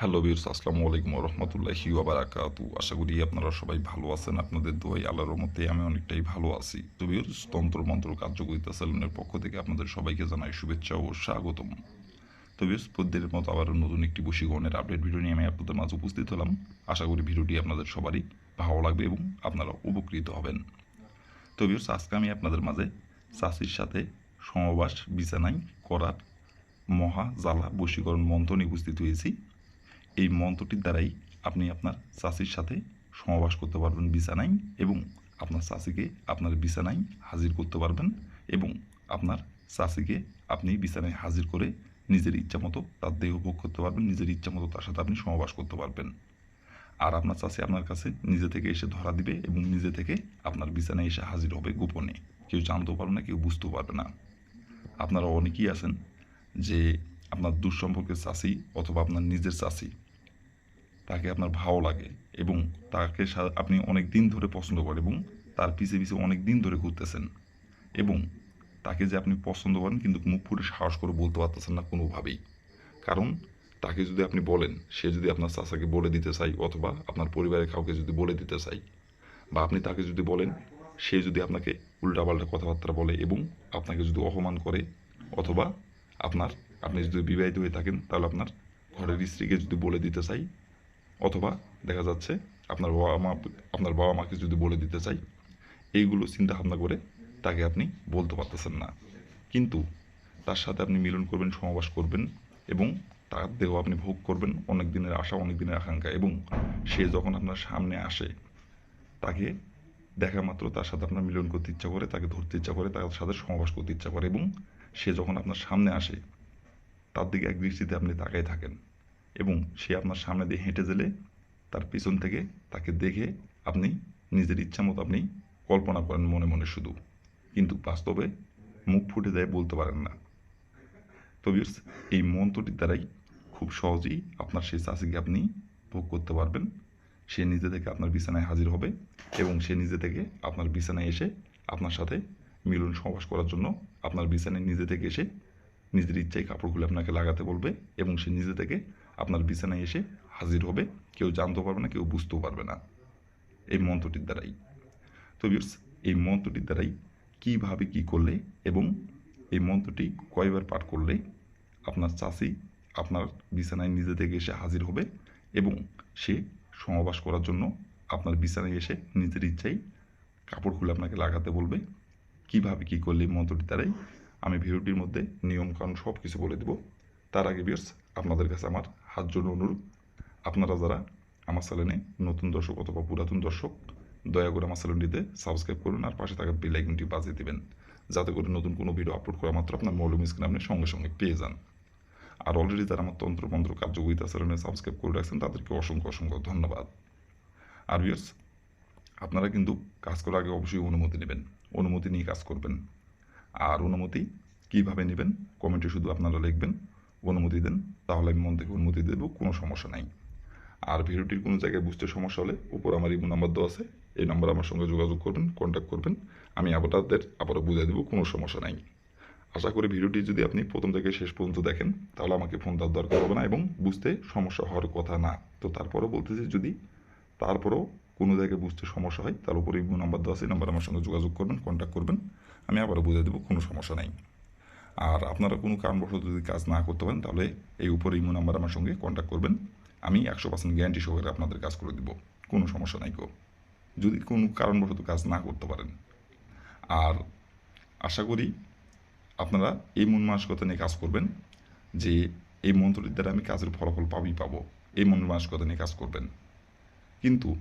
Hello বিরস আসসালামু আলাইকুম রহমতুল্লাহি ওবারাকাতু আশা করি আপনারা সবাই ভালো আছেন, আপনাদের দোয়াই আল্লাহর মতে আমি অনেকটাই ভালো আছি। তো বিরস তন্ত্র মন্ত্র কার্যকরিতা সেলুনের পক্ষ থেকে আপনাদের সবাইকে জানাই শুভেচ্ছা ও স্বাগতম। তো বিরস প্রত্যেকের মতো আবারও নতুন একটি বশীকরণের আপডেট ভিডিও নিয়ে আমি আপনাদের মাঝে উপস্থিত হলাম। আশা করি ভিডিওটি আপনাদের সবারই ভালো লাগবে এবং আপনারা উপকৃত হবেন। তো বিরস আজকে আমি আপনাদের মাঝে চাষির সাথে সমবাস বিছানায় করার মহা জ্বালা বশীকরণ মন্ত্র নিয়ে উপস্থিত হয়েছি। এই মন্ত্রটির দ্বারাই আপনি আপনার চাষির সাথে সমাবাস করতে পারবেন বিছানায় এবং আপনার চাষিকে আপনার বিছানায় হাজির করতে পারবেন এবং আপনার চাষিকে আপনি বিছানায় হাজির করে নিজের ইচ্ছা মতো তার দেহ ভোগ করতে পারবেন, নিজের ইচ্ছা মতো তার সাথে আপনি সমাবাস করতে পারবেন। আর আপনার চাষি আপনার কাছে নিজে থেকে এসে ধরা দিবে এবং নিজে থেকে আপনার বিছানায় এসে হাজির হবে গোপনে। কেউ জানতেও পারবে না, কেউ বুঝতেও পারবে না। আপনারা অনেকেই আছেন যে আপনার দুঃসম্পর্কের চাষি অথবা আপনার নিজের চাষি তাকে আপনার ভালো লাগে এবং তাকে আপনি অনেক দিন ধরে পছন্দ করেন এবং তার পিছে পিছে অনেক দিন ধরে ঘুরতেছেন এবং তাকে যে আপনি পছন্দ করেন কিন্তু মুখ ফুটে সাহস করে বলতে পারতেছেন না কোনোভাবেই। কারণ তাকে যদি আপনি বলেন, সে যদি আপনার চাচাকে বলে দিতে চাই অথবা আপনার পরিবারের কাউকে যদি বলে দিতে চাই বা আপনি তাকে যদি বলেন, সে যদি আপনাকে উল্টাপাল্টা কথাবার্তা বলে এবং আপনাকে যদি অপমান করে অথবা আপনার, আপনি যদি বিবাহিত হয়ে থাকেন তাহলে আপনার ঘরের স্ত্রীকে যদি বলে দিতে চাই অথবা দেখা যাচ্ছে আপনার বাবা মা, আপনার বাবা মাকে যদি বলে দিতে চাই, এইগুলো চিন্তা ভাবনা করে তাকে আপনি বলতে পারতেছেন না। কিন্তু তার সাথে আপনি মিলন করবেন, সমাবাস করবেন এবং তার দেহ আপনি ভোগ করবেন অনেক দিনের আশা, অনেক দিনের আকাঙ্ক্ষা এবং সে যখন আপনার সামনে আসে, তাকে দেখা মাত্র তার সাথে আপনার মিলন করতে ইচ্ছা করে, তাকে ধরতে ইচ্ছা করে, তার সাথে সমাবাস করতে ইচ্ছা করে এবং সে যখন আপনার সামনে আসে, তার দিকে এক দৃষ্টিতে আপনি তাকাই থাকেন। এবং সে আপনার সামনে দিয়ে হেঁটে গেলে তার পিছন থেকে তাকে দেখে আপনি নিজের ইচ্ছা মতো আপনি কল্পনা করেন মনে মনে শুধু। কিন্তু বাস্তবে মুখ ফুটে যায় বলতে পারেন না। তো ভিউয়ার্স, এই মন্ত্রটির দ্বারাই খুব সহজেই আপনার সেই চাষিকে আপনি ভোগ করতে পারবেন। সে নিজে থেকে আপনার বিছানায় হাজির হবে এবং সে নিজে থেকে আপনার বিছানায় এসে আপনার সাথে মিলন সমাবাস করার জন্য আপনার বিছানায় নিজে থেকে এসে নিজের ইচ্ছায় কাপড় খুলে আপনাকে লাগাতে বলবে এবং সে নিজে থেকে আপনার বিছানায় এসে হাজির হবে। কেউ জানতেও পারবে না কেউ বুঝতেও পারবে না। এই মন্ত্রটির দ্বারাই। তো ভিউয়ার্স, এই মন্ত্রটির দ্বারাই কীভাবে কী করলে এবং এই মন্ত্রটি কয়বার পাঠ করলে আপনার চাষি আপনার বিছানায় নিজে থেকে এসে হাজির হবে এবং সে সমাবাস করার জন্য আপনার বিছানায় এসে নিজের ইচ্ছাই কাপড় খুলে আপনাকে লাগাতে বলবে। কীভাবে কি করলে মন্ত্রটি দ্বারাই? আমি ভিডিওটির মধ্যে নিয়ম কানুন সব কিছু বলে দেব। তার আগে বিয়ার্স আপনাদের কাছে আমার হাত জন্য অনুরোধ। আপনারা যারা আমার চ্যানেলে নতুন দর্শক অথবা পুরাতন দর্শক, দয়া করে আমার চ্যানেলটিতে সাবস্ক্রাইব করুন আর পাশে থাকা বেল আইকনটি বাজিয়ে দেবেন, যাতে করে নতুন কোনো ভিডিও আপলোড করা মাত্র আপনার মৌলম স্ক্রিন আপনি সঙ্গে সঙ্গে পেয়ে যান। আর অলরেডি যারা আমার তন্ত্র মন্ত্র কার্যকরিতা চ্যানেলে সাবস্ক্রাইব করে রাখছেন, তাদেরকে অসংখ্য অসংখ্য ধন্যবাদ। আর ভিউয়ার্স আপনারা কিন্তু কাজ করার আগে অবশ্যই অনুমতি নেবেন, অনুমতি নিয়ে কাজ করবেন। আর অনুমতি কীভাবে নেবেন কমেন্টে শুধু আপনারা লিখবেন। অনুমতি দেন, তাহলে আমি মন থেকে অনুমতি দেবো, কোনো সমস্যা নাই। আর ভিডিওটির কোনো জায়গায় বুঝতে সমস্যা হলে উপর আমার ইমো নাম্বার দেওয়া আছে, এই নাম্বার আমার সঙ্গে যোগাযোগ করবেন কন্ট্যাক্ট করবেন, আমি আপনাদের আবারও বুঝিয়ে দেবো, কোনো সমস্যা নাই। আশা করি ভিডিওটি যদি আপনি প্রথম থেকে শেষ পর্যন্ত দেখেন, তাহলে আমাকে ফোন দেওয়ার দরকার হবে না এবং বুঝতে সমস্যা হওয়ার কথা না। তো তারপরও বলতেছি, যদি তারপরেও কোনো জায়গায় বুঝতে সমস্যা হয়, তার উপরে ইমো নাম্বার দেওয়া আছে নাম্বার আমার সঙ্গে যোগাযোগ করবেন কন্ট্যাক্ট করবেন, আমি আবারও বুঝিয়ে দেবো, কোনো সমস্যা নাই। আর আপনারা কোনো কারণবশত যদি কাজ না করতে পারেন, তাহলে এই উপরে ইমো নাম্বার আমার সঙ্গে কন্ট্যাক্ট করবেন। আমি একশো পার্সেন্ট গ্যারান্টি সহকারে আপনাদের কাজ করে দিব। কোনো সমস্যা নাই কো যদি কোনো কারণবশত কাজ না করতে পারেন। আর আশা করি আপনারা এই মন মানসিকতা নিয়ে কাজ করবেন যে এই মন্ত্রটির দ্বারা আমি কাজের ফলাফল পাবই পাবো। এই মন মানসিকতা নিয়ে কাজ করবেন। কিন্তু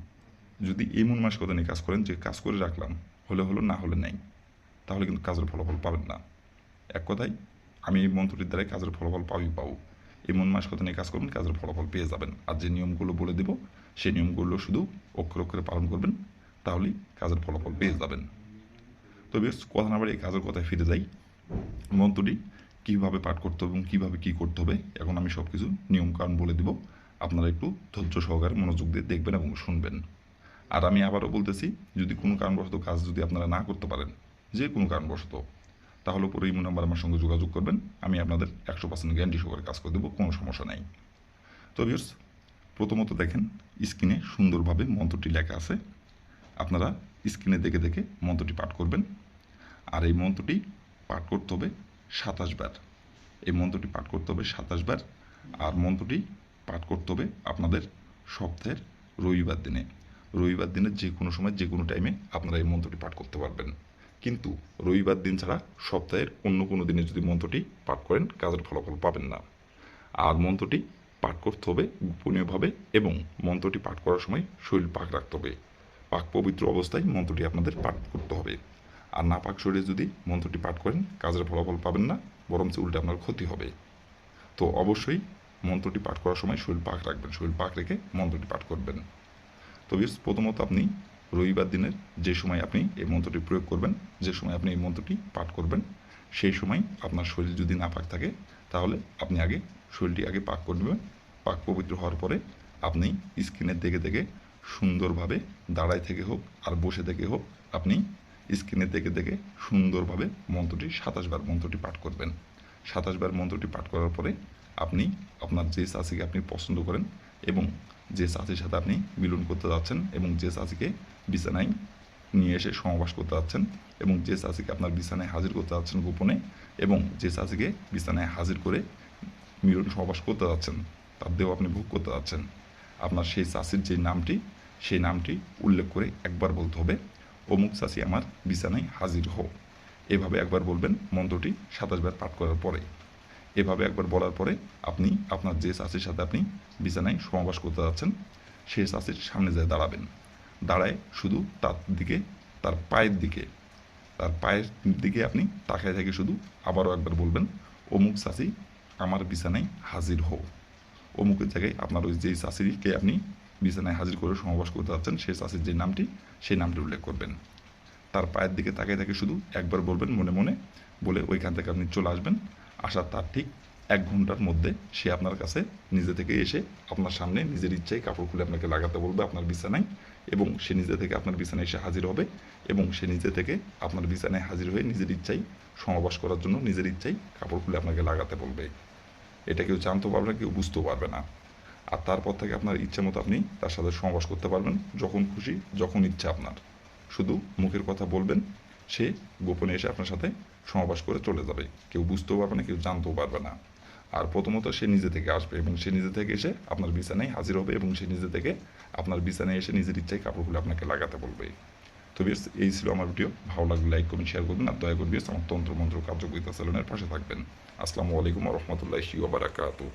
যদি এই মন মানসিকতা নিয়ে কাজ করেন, যে কাজ করে রাখলাম, হলে হলো না হলে নাই, তাহলে কিন্তু কাজের ফলাফল পাবেন না। এক কথায় আমি এই মন্ত্রটির দ্বারাই কাজের ফলাফল পাবই পাবো। এই মন মানসিকতা নিয়ে কাজ করবেন, কাজের ফলাফল পেয়ে যাবেন। আর যে নিয়মগুলো বলে দেব, সেই নিয়মগুলো শুধু অক্ষর অক্ষরে পালন করবেন, তাহলেই কাজের ফলাফল পেয়ে যাবেন। তো বেশ, কথা না এই কাজের কথায় ফিরে যাই। মন্ত্রটি কীভাবে পাঠ করতে হবে এবং কীভাবে কী করতে হবে, এখন আমি সব কিছু নিয়মকানুন বলে দিব। আপনারা একটু ধৈর্য সহকারে মনোযোগ দিয়ে দেখবেন এবং শুনবেন। আর আমি আবারও বলতেছি, যদি কোনো কারণবশত কাজ যদি আপনারা না করতে পারেন, যে কোনো কারণবশত তাহলে পরে ইমো নাম্বার আমার সঙ্গে যোগাযোগ করবেন। আমি আপনাদের একশো পার্সেন্ট গ্যারান্টি সহকারে কাজ করে দেবো, কোনো সমস্যা নাই। তো ভিউর্স প্রথমত দেখেন, স্ক্রিনে সুন্দরভাবে মন্ত্রটি লেখা আছে। আপনারা স্ক্রিনে দেখে দেখে মন্ত্রটি পাঠ করবেন। আর এই মন্ত্রটি পাঠ করতে হবে সাতাশ বার। এই মন্ত্রটি পাঠ করতে হবে সাতাশ বার। আর মন্ত্রটি পাঠ করতে হবে আপনাদের সপ্তাহের রবিবার দিনে। রবিবার দিনের যে কোনো সময়, যে কোনো টাইমে আপনারা এই মন্ত্রটি পাঠ করতে পারবেন। কিন্তু রবিবার দিন ছাড়া সপ্তাহের অন্য কোনো দিনে যদি মন্ত্রটি পাঠ করেন কাজের ফলাফল পাবেন না। আর মন্ত্রটি পাঠ করতে হবে গোপনীয়ভাবে এবং মন্ত্রটি পাঠ করার সময় শরীর পাক রাখতে হবে। পাক পবিত্র অবস্থায় মন্ত্রটি আপনাদের পাঠ করতে হবে। আর না পাক শরীরে যদি মন্ত্রটি পাঠ করেন কাজের ফলাফল পাবেন না বরঞ্চ উল্টে আপনার ক্ষতি হবে। তো অবশ্যই মন্ত্রটি পাঠ করার সময় শরীর পাক রাখবেন শরীর পাক রেখে মন্ত্রটি পাঠ করবেন। তো বিয়ার্স, প্রথমত আপনি রবিবার দিনের যে সময় আপনি এই মন্ত্রটি প্রয়োগ করবেন, যে সময় আপনি এই মন্ত্রটি পাঠ করবেন, সেই সময় আপনার শরীর যদি না পাক থাকে, তাহলে আপনি আগে শরীরটি আগে পাক করে নেবেন। পাক পবিত্র হওয়ার পরে আপনি স্ক্রিনের দেখে দেখে সুন্দরভাবে দাঁড়ায় থেকে হোক আর বসে থেকে হোক আপনি স্ক্রিনের দেখে দেখে সুন্দরভাবে মন্ত্রটি সাতাশবার মন্ত্রটি পাঠ করবেন। সাতাশবার মন্ত্রটি পাঠ করার পরে আপনি আপনার যে চাষিকে আপনি পছন্দ করেন এবং যে চাষির সাথে আপনি মিলন করতে যাচ্ছেন এবং যে চাষিকে বিছানায় নিয়ে এসে সমাবাস করতে যাচ্ছেন এবং যে চাষিকে আপনার বিছানায় হাজির করতে যাচ্ছেন গোপনে এবং যে চাষিকে বিছানায় হাজির করে মিলন সমাবাস করতে যাচ্ছেন, তার দেহ আপনি ভোগ করতে যাচ্ছেন। আপনার সেই চাষির যে নামটি, সেই নামটি উল্লেখ করে একবার বলতে হবে, অমুক চাষি আমার বিছানায় হাজির হও। এভাবে একবার বলবেন মন্ত্রটি সাতাশ বার পাঠ করার পরে। এভাবে একবার বলার পরে আপনি আপনার যে চাষির সাথে আপনি বিছানায় সমাবাস করতে যাচ্ছেন সেই চাষির সামনে যায় দাঁড়াবেন। দাঁড়ায় শুধু তার দিকে, তার পায়ের দিকে, তার পায়ের দিকে আপনি তাকায় থেকে শুধু আবারও একবার বলবেন, অমুক চাষি আমার বিছানায় হাজির হও। অমুকের জায়গায় আপনার ওই যেই চাষিকে আপনি বিছানায় হাজির করে সমাবাস করতে যাচ্ছেন সেই চাষির যে নামটি সেই নামটি উল্লেখ করবেন। তার পায়ের দিকে তাকিয়ে থাকে শুধু একবার বলবেন মনে মনে, বলে ওইখান থেকে আপনি চলে আসবেন। আসার তার ঠিক এক ঘণ্টার মধ্যে সে আপনার কাছে নিজে থেকে এসে আপনার সামনে নিজের ইচ্ছায় কাপড় খুলে আপনাকে লাগাতে বলবে আপনার বিছানায় এবং সে নিজে থেকে আপনার বিছানায় এসে হাজির হবে এবং সে নিজে থেকে আপনার বিছানায় হাজির হয়ে নিজের ইচ্ছায় সমাবাস করার জন্য নিজের ইচ্ছায় কাপড় খুলে আপনাকে লাগাতে বলবে। এটা কেউ জানতে পারবে না, কেউ বুঝতেও পারবে না। আর তারপর থেকে আপনার ইচ্ছা মতো আপনি তার সাথে সমাবাস করতে পারবেন যখন খুশি, যখন ইচ্ছা আপনার। শুধু মুখের কথা বলবেন, সে গোপনে এসে আপনার সাথে সমাবাস করে চলে যাবে। কেউ বুঝতেও পারবে না, কেউ জানতেও পারবে না। আর প্রথমত সে নিজে থেকে আসবে এবং সে নিজে থেকে এসে আপনার বিছানায় হাজির হবে এবং সে নিজে থেকে আপনার বিছানায় এসে নিজের ইচ্ছায় কাপড়গুলো আপনাকে লাগাতে বলবে। তো বেশ, এই ছিল আমার ভিডিও। ভালো লাগলে লাইক করুন শেয়ার করবেন। আর দয়া করবি আমার তন্ত্রমন্ত্র কার্যকরিতা সেলনের পাশে থাকবেন। আসসালামু আলাইকুম রহমতুল্লাহি ওবারাকাতু